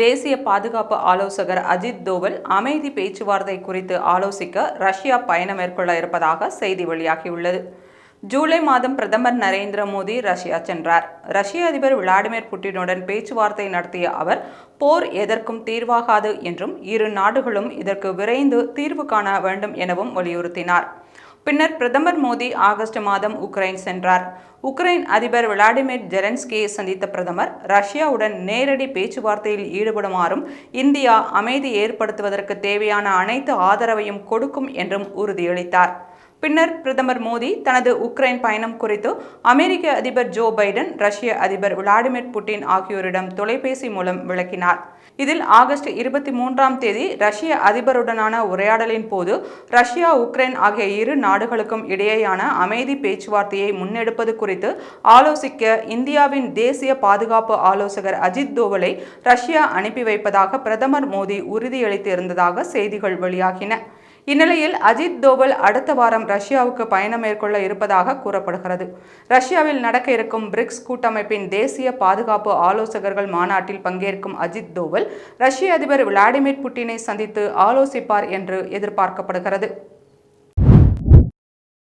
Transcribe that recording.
தேசிய பாதுகாப்பு ஆலோசகர் அஜித் தோவல் அமைதி பேச்சுவார்த்தை குறித்து ஆலோசிக்க ரஷ்யா பயணம் மேற்கொள்ள இருப்பதாக செய்தி வெளியாகியுள்ளது. ஜூலை மாதம் பிரதமர் நரேந்திர மோடி ரஷ்யா சென்றார். ரஷ்ய அதிபர் விளாடிமிர் புட்டினுடன் பேச்சுவார்த்தை நடத்திய அவர் போர் எதற்கும் தீர்வாகாது என்றும் இரு நாடுகளும் இதற்கு விரைந்து தீர்வு காண வேண்டும் எனவும் வலியுறுத்தினார். பின்னர் பிரதமர் மோடி ஆகஸ்ட் மாதம் உக்ரைன் சென்றார். உக்ரைன் அதிபர் விளாடிமிர் ஜெலன்ஸ்கியை சந்தித்த பிரதமர் ரஷ்யாவுடன் நேரடி பேச்சுவார்த்தையில் ஈடுபடுமாறும் இந்தியா அமைதி ஏற்படுத்துவதற்கு தேவையான அனைத்து ஆதரவையும் கொடுக்கும் என்றும் உறுதியளித்தார். பின்னர் பிரதமர் மோடி தனது உக்ரைன் பயணம் குறித்து அமெரிக்க அதிபர் ஜோ பைடன் ரஷ்ய அதிபர் விளாடிமிர் புட்டின் ஆகியோரிடம் தொலைபேசி மூலம் விளக்கினார். இதில் ஆகஸ்ட் இருபத்தி மூன்றாம் தேதி ரஷ்ய அதிபருடனான உரையாடலின் போது ரஷ்யா உக்ரைன் ஆகிய இரு நாடுகளுக்கும் இடையேயான அமைதி பேச்சுவார்த்தையை முன்னெடுப்பது குறித்து ஆலோசிக்க இந்தியாவின் தேசிய பாதுகாப்பு ஆலோசகர் அஜித் தோவலை ரஷ்யா அனுப்பி வைப்பதாக பிரதமர் மோடி உறுதியளித்திருந்ததாக செய்திகள் வெளியாகின. இந்நிலையில் அஜித் தோவல் அடுத்த வாரம் ரஷ்யாவுக்கு பயணம் மேற்கொள்ள இருப்பதாக கூறப்படுகிறது. ரஷ்யாவில் நடக்க இருக்கும் பிரிக்ஸ் கூட்டமைப்பின் தேசிய பாதுகாப்பு ஆலோசகர்கள் மாநாட்டில் பங்கேற்கும் அஜித் தோவல் ரஷ்ய அதிபர் விளாடிமிர் புட்டினை சந்தித்து ஆலோசிப்பார் என்று எதிர்பார்க்கப்படுகிறது.